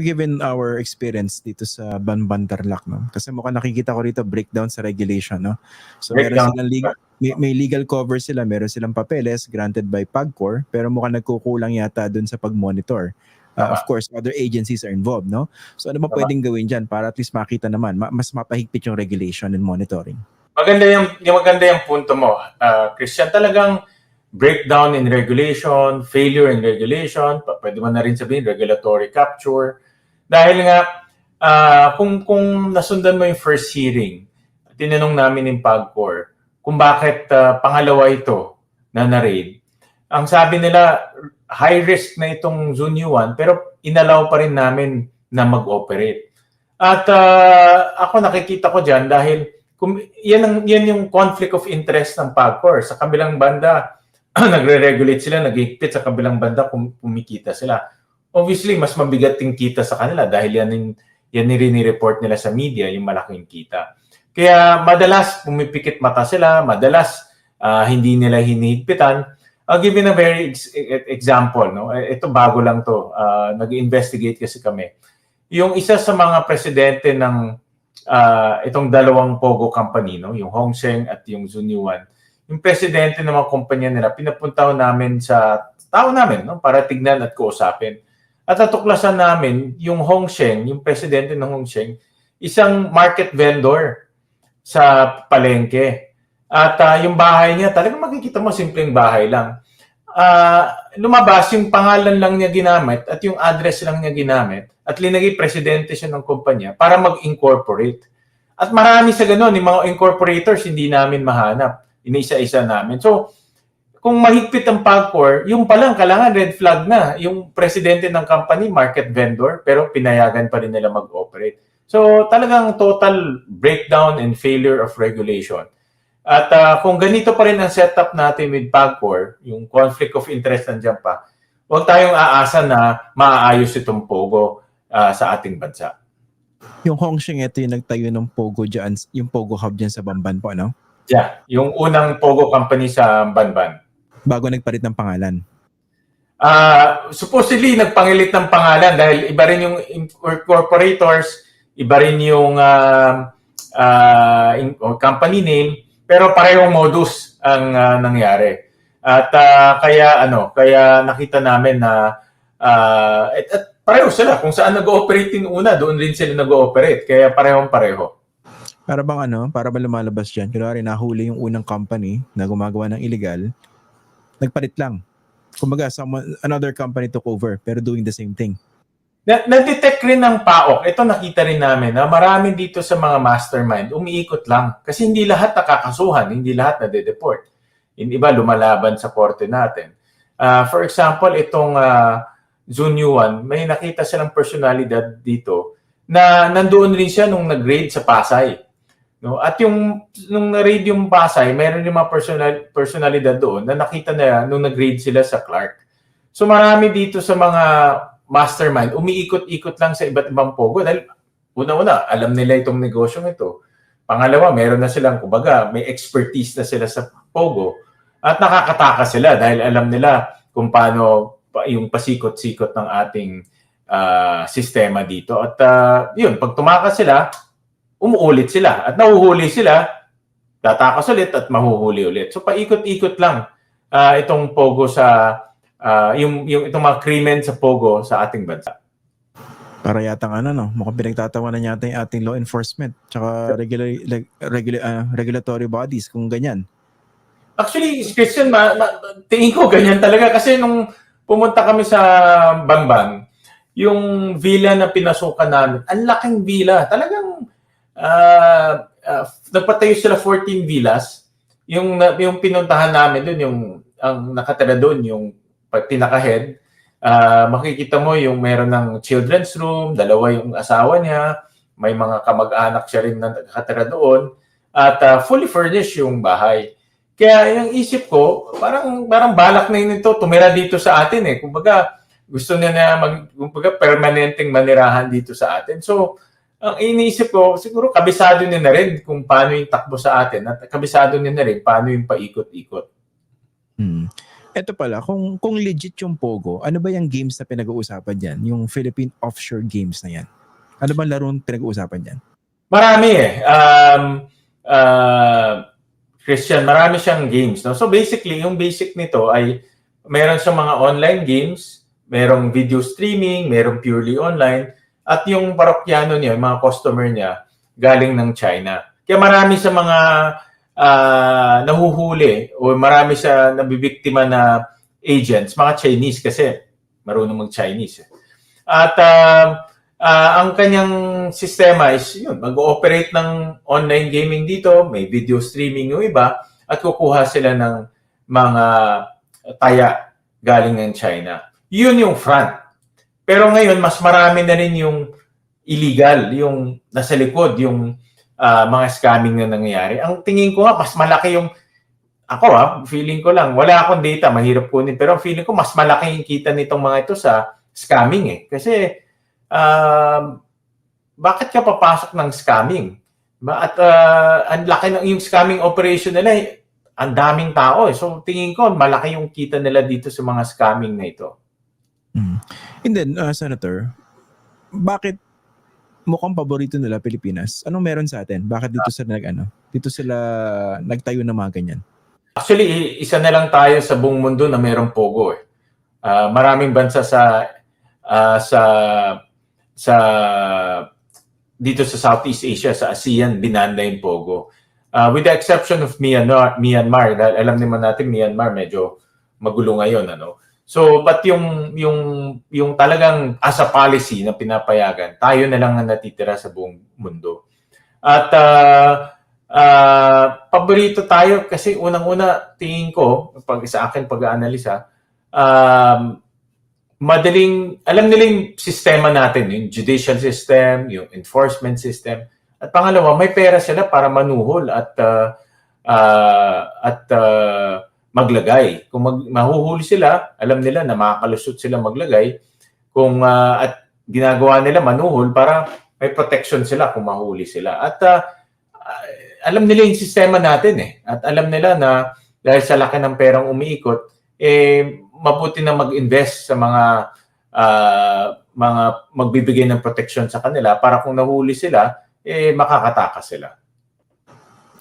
given our experience dito sa Banban Tarlac, no? Kasi mukhang nakikita ko rito breakdown sa regulation, no? So meron Breakdown. silang legal, may, may legal cover sila, meron silang papeles granted by PAGCOR, pero mukhang nagkukulang yata dun sa pag-monitor. Uh, Tama. of course, other agencies are involved, no? So ano ba Tama. pwedeng gawin dyan para at least makita naman, ma- mas mapahigpit yung regulation and monitoring? Maganda yung, yung maganda yung punto mo, ah, Christian. Talagang breakdown in regulation, failure in regulation, pwede mo na rin sabihin regulatory capture. Dahil nga, ah, kung, kung nasundan mo yung first hearing, tinanong namin yung PAGCOR kung bakit ah, pangalawa ito na na-raid. Ang sabi nila, high risk na itong Zone 1 pero inalaw pa rin namin na mag-operate. At ah, ako nakikita ko diyan dahil kung yan ang yan yung conflict of interest ng PAGCOR sa kabilang banda nagre-regulate sila, nagigpit sa kabilang banda kung kumikita sila. Obviously, mas mabigat yung kita sa kanila dahil yan yung yan yung report nila sa media, yung malaking kita. Kaya madalas pumipikit mata sila, madalas ah, hindi nila hinihigpitan. I'll give you a very ex- example. No? Eh, Ito bago lang to. Ah, nag-investigate kasi kami. Yung isa sa mga presidente ng ah, itong dalawang Pogo company, no? yung Hongsheng at yung Zunyuan, yung presidente ng mga kumpanya nila, pinapuntaw namin sa tao namin no? para tignan at kausapin. At natuklasan namin yung Hongsheng, yung presidente ng Hongsheng, isang market vendor sa palengke. At ah, yung bahay niya, talagang makikita mo simpleng bahay lang. Ah, lumabas yung pangalan lang niya ginamit at yung address lang niya ginamit at linagay presidente siya ng kumpanya para mag-incorporate. At marami sa ganun, yung mga incorporators hindi namin mahanap. Inisa-isa namin. So, kung mahigpit ang PAGCOR, yung palang kailangan red flag na. Yung presidente ng company, market vendor, pero pinayagan pa rin nila mag-operate. So, talagang total breakdown and failure of regulation. At ah, kung ganito pa rin ang setup natin with PAGCOR, yung conflict of interest nandiyan pa, huwag tayong aasa na maaayos itong POGO ah, sa ating bansa. Yung Hongsheng, ito yung nagtayo ng Pogo dyan, yung Pogo Hub dyan sa Bamban po, ano? Yeah, yung unang POGO company sa Banban. Bago nagpalit ng pangalan. Ah, supposedly nagpangilit ng pangalan dahil iba rin yung incorporators, iba rin yung ah, ah, in- company name, pero parehong modus ang ah, nangyari. At ah, kaya ano, kaya nakita namin na ah, at, at pareho sila kung saan nag-ooperate yung una, doon rin sila nag-ooperate. Kaya parehong pareho. Para bang ano, para ba lumalabas dyan? Kunwari nahuli yung unang company na gumagawa ng illegal, nagpalit lang. Kumbaga, someone, another company took over pero doing the same thing. Na, na-detect rin ng PAOK, ito nakita rin namin na marami dito sa mga mastermind, umiikot lang. Kasi hindi lahat nakakasuhan, hindi lahat na-deport. Yung iba lumalaban sa korte natin. Ah, for example, itong uh, Zunyuan, may nakita silang personalidad dito na nandoon rin siya nung nag-raid sa Pasay. No? At yung nung na-raid yung Pasay, meron yung mga personal, personalidad doon na nakita na nung nag-raid sila sa Clark. So marami dito sa mga mastermind, umiikot-ikot lang sa iba't ibang pogo dahil una-una, alam nila itong negosyong ito. Pangalawa, meron na silang, kumbaga, may expertise na sila sa pogo at nakakataka sila dahil alam nila kung paano pa- yung pasikot-sikot ng ating ah, sistema dito. At ah, yun, pag tumakas sila, umuulit sila. At nahuhuli sila, tatakas ulit at mahuhuli ulit. So paikot-ikot lang ah, itong pogo sa ah, yung yung itong mga krimen sa pogo sa ating bansa. Para yatang ano, no? Mukhang pinagtatawanan yata yung ating law enforcement tsaka regular, regular, ah, regulatory bodies kung ganyan. Actually, Christian, ma, ma, tingin ko ganyan talaga kasi nung pumunta kami sa Banban, yung villa na pinasukan namin, ang laking villa. Talagang ah ah, nagpatayo sila 14 villas. Yung yung pinuntahan namin doon, yung ang nakatira doon, yung pinaka-head, ah, makikita mo yung meron ng children's room, dalawa yung asawa niya, may mga kamag-anak siya rin na nakatira doon, at ah, fully furnished yung bahay. Kaya yung isip ko, parang parang balak na yun ito, tumira dito sa atin eh. Kumbaga, gusto niya na mag, kumbaga, permanenteng manirahan dito sa atin. So, ang iniisip ko, siguro kabisado niya na rin kung paano yung takbo sa atin at kabisado niya na rin paano yung paikot-ikot. Hmm. Eto pala, kung kung legit yung Pogo, ano ba yung games na pinag-uusapan diyan? Yung Philippine Offshore Games na yan. Ano ba larong pinag-uusapan diyan? Marami eh. Um, uh, Christian, marami siyang games. No? So basically, yung basic nito ay meron siyang mga online games, merong video streaming, merong purely online, at yung parokyano niya, mga customer niya, galing ng China. Kaya marami sa mga ah, nahuhuli o marami sa nabibiktima na agents, mga Chinese kasi marunong mag-Chinese. eh. At ah, ah, ang kanyang sistema is yun, mag-ooperate ng online gaming dito, may video streaming yung iba, at kukuha sila ng mga taya galing ng China. Yun yung front. Pero ngayon, mas marami na rin yung illegal, yung nasa likod, yung ah, mga scamming na nangyayari. Ang tingin ko nga, mas malaki yung ako ah, feeling ko lang, wala akong data, mahirap kunin, pero feeling ko mas malaki yung kita nitong mga ito sa scamming eh. Kasi um, bakit ka papasok ng scamming? Ba- At ah, ang laki ng yung scamming operation nila, eh, ang daming tao eh. So tingin ko malaki yung kita nila dito sa mga scamming na ito. Mm. And then, uh, Senator, bakit mukhang paborito nila Pilipinas? Anong meron sa atin? Bakit dito sila nag ano? Dito sila nagtayo ng mga ganyan? Actually, isa na lang tayo sa buong mundo na mayroong pogo eh. Ah, maraming bansa sa ah, sa sa dito sa Southeast Asia, sa ASEAN, binanda yung pogo. Ah, with the exception of Myanmar, Myanmar, dahil alam naman natin Myanmar medyo magulo ngayon ano. So, but yung yung yung talagang as a policy na pinapayagan, tayo na lang ang natitira sa buong mundo. At ah, ah, paborito tayo kasi unang-una tingin ko pag sa akin pag-aanalisa um, madaling alam nila yung sistema natin, yung judicial system, yung enforcement system. At pangalawa, may pera sila para manuhol at ah, ah, at ah, maglagay. Kung mag, mahuhuli sila, alam nila na makakalusot sila maglagay. Kung ah, at ginagawa nila manuhol para may protection sila kung mahuli sila. At ah, alam nila yung sistema natin eh. At alam nila na dahil sa laki ng perang umiikot, eh mabuti na mag-invest sa mga ah, mga magbibigay ng protection sa kanila para kung nahuli sila, eh makakatakas sila.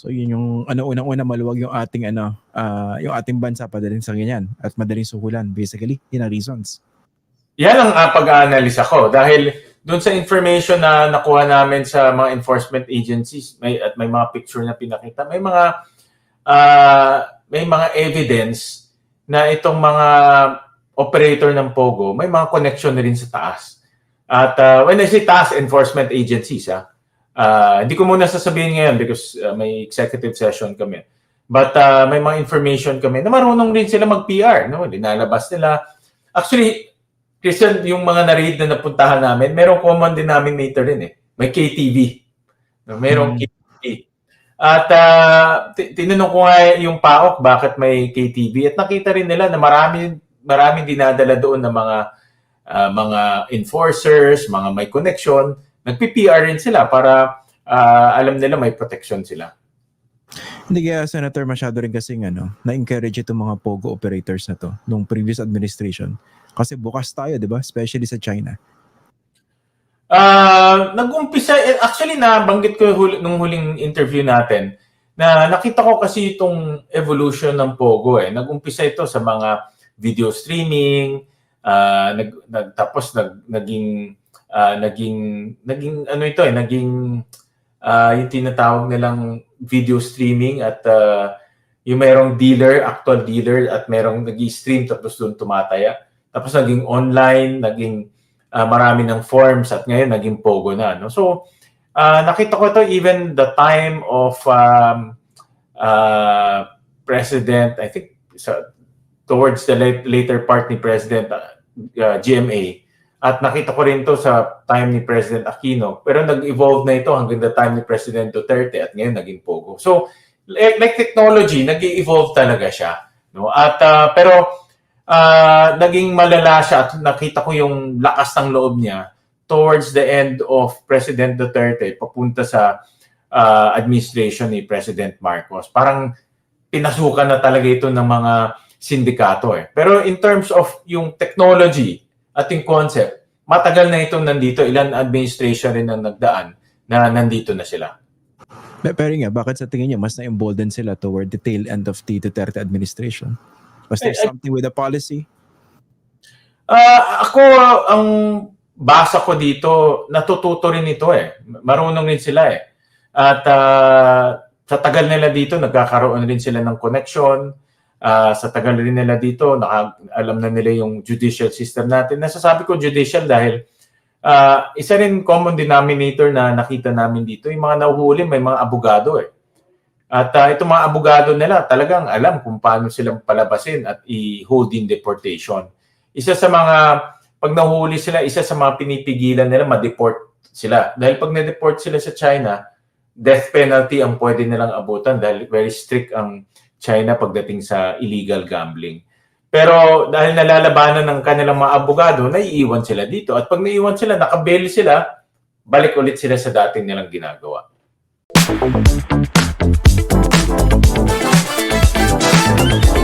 So yun yung ano unang-una maluwag yung ating ano ah, yung ating bansa padaling sa ganyan at madaling suhulan basically yun ang reasons. Yan ang uh, pag-aanalisa ko dahil doon sa information na nakuha namin sa mga enforcement agencies may at may mga picture na pinakita, may mga ah, may mga evidence na itong mga operator ng Pogo, may mga connection na rin sa taas. At ah, when I say taas enforcement agencies, ah, ah, hindi ko muna sasabihin ngayon because ah, may executive session kami. But ah, may mga information kami na marunong rin sila mag-PR, no? Linalabas nila. Actually, Christian, yung mga na-read na napuntahan namin, merong common denominator din eh. May KTV. No, Merong Hmm. KTV. At ti- tinanong ko nga yung PAOK bakit may KTV at nakita rin nila na marami maraming dinadala doon ng mga ah, mga enforcers, mga may connection, nagpi-PR rin sila para ah, alam nila may protection sila. Hindi kaya Senator masyado rin kasi ano, na-encourage itong mga POGO operators na to nung previous administration. Kasi bukas tayo, di ba? Especially sa China. Ah, nag-umpisa eh, actually na banggit ko hul, nung huling interview natin na nakita ko kasi itong evolution ng Pogo eh. Nag-umpisa ito sa mga video streaming, ah, nag, nag tapos nag, naging ah, naging naging ano ito eh, naging ah, yung tinatawag nilang video streaming at ah, yung merong dealer, actual dealer at merong nag-stream tapos doon tumataya. Tapos naging online, naging ah, marami ng forms at ngayon naging Pogo na. No? So, ah, nakita ko ito even the time of um, ah, President, I think, sa, towards the late, later part ni President ah, ah, GMA. At nakita ko rin to sa time ni President Aquino. Pero nag-evolve na ito hanggang the time ni President Duterte at ngayon naging Pogo. So, like, like technology, nag-evolve talaga siya. No? At, ah, pero ah naging malala siya at nakita ko yung lakas ng loob niya towards the end of President Duterte papunta sa ah, administration ni President Marcos. Parang pinasukan na talaga ito ng mga sindikato eh. Pero in terms of yung technology at yung concept, matagal na itong nandito. Ilan administration rin ang nagdaan na nandito na sila. Pe- Pero nga, bakit sa tingin niyo mas na-embolden sila toward the tail end of the Duterte administration? Was there Eh, eh, something with the policy? Ah, ako ang basa ko dito, natututo rin ito eh. Marunong rin sila eh. At ah, sa tagal nila dito, nagkakaroon rin sila ng connection. Ah, sa tagal rin nila dito, naka, alam na nila yung judicial system natin. Nasasabi ko judicial dahil ah, isa rin common denominator na nakita namin dito, yung mga nahuhuli, may mga abogado eh. At ah, itong mga abogado nila talagang alam kung paano silang palabasin at i-hold in deportation isa sa mga, pag nahuli sila, isa sa mga pinipigilan nila, ma-deport sila. Dahil pag na-deport sila sa China, death penalty ang pwede nilang abutan dahil very strict ang China pagdating sa illegal gambling. Pero dahil nalalabanan ng kanilang mga abogado, naiiwan sila dito. At pag naiiwan sila, nakabail sila, balik ulit sila sa dating nilang ginagawa. Thank you.